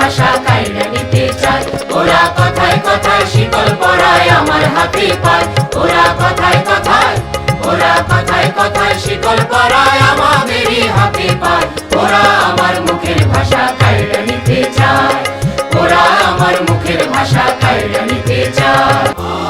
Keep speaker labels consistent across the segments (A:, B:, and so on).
A: ভাষা কাইরা নিতে চায়। ওরা কথায় কথায় শিকল পড়ায় আমার হাতে পায়। ওরা কথায় কথায়, ওরা কথায় কথায় শিকল পড়ায় আমাদেরই হাতে পায়। ওরা আমার মুখের ভাষা কাইরা নিতে চায়। ওরা আমার মুখের ভাষা কাইরা নিতে চায়।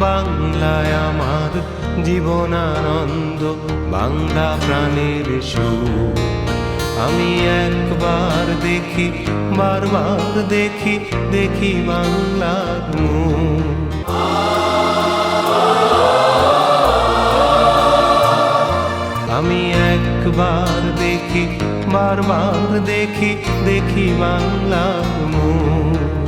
B: বাংলায় আমার জীবনানন্দ, বাংলা প্রাণের সুর। আমি একবার দেখি, বারবার দেখি দেখি বাংলার আমি একবার দেখি, বারবার দেখি দেখি বাংলার মুখ